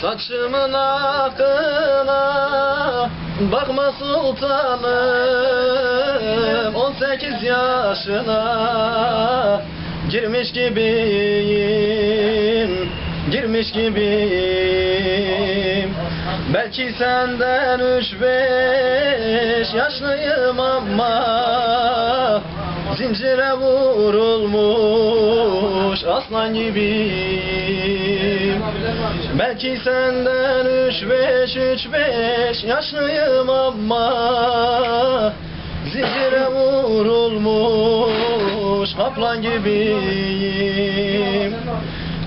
Saçımın akına bakma sultanım. 18 yaşına girmiş gibiyim girmiş gibiyim. Belki senden üç beş yaşlıyım ama Zincire vurulmuş aslan gibiyim Belki senden üç beş üç beş yaşlıyım ama Zincire vurulmuş kaplan gibiyim.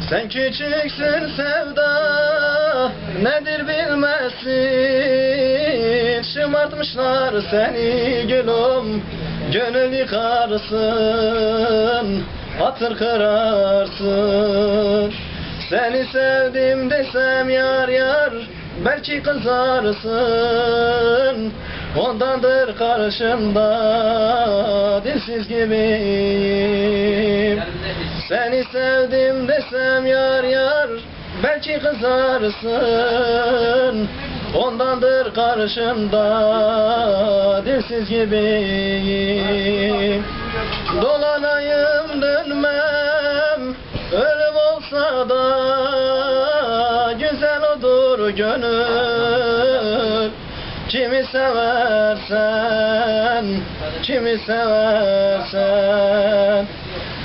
Sen küçüksün sevda nedir bilmezsin Şımartmışlar seni gülüm Gönül yıkarsın Hatır kırarsın Seni sevdim desem yar yar Belki kızarsın. Ondandır karşımda Dilsiz gibiyim. Seni sevdim desem yar yar Belki kızarsın. Ondandır karşımda Dilsiz gibiyim. Dolanayım dönmem Ölüm olsa da Güzel odur gönül. Kimi seversen Kimi seversen.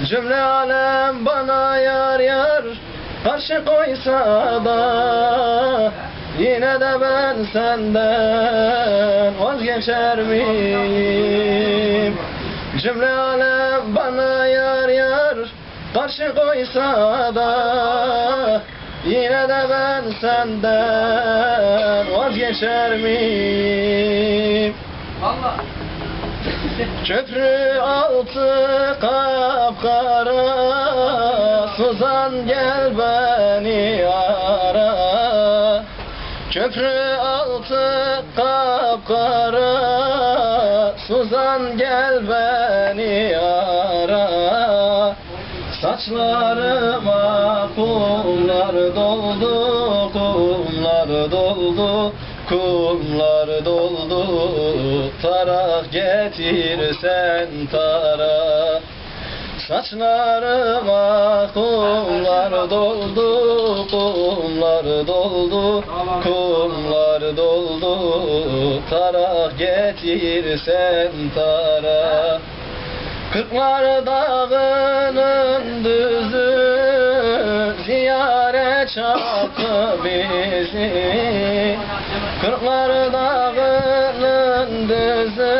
Cümle alem bana yar yar Karşı koysa da Yine de ben senden Vazgeçer miyim? Cümle alem bana Karşı koysa da Yine de ben senden Vazgeçer miyim? Köprü altı kapkara Suzan gel beni ara. Köprü altı kapkara Suzan gel beni ara Saçlarıma kumlar doldu, kumlar doldu, kumlar doldu. Tarak getirsen tara. Saçlarıma kumlar doldu, kumlar doldu, kumlar doldu. Tarak getirsen tara. Kırklar dağının düzü ziyaret çarptı bizi. Kırklar dağının düzü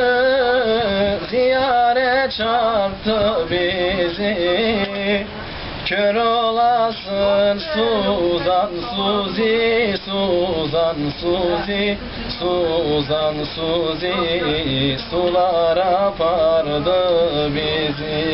ziyaret çarptı bizi. Kör olasın Suzan Suzi, Suzan Suzi, Suzan Suzi Sulara apardı bizi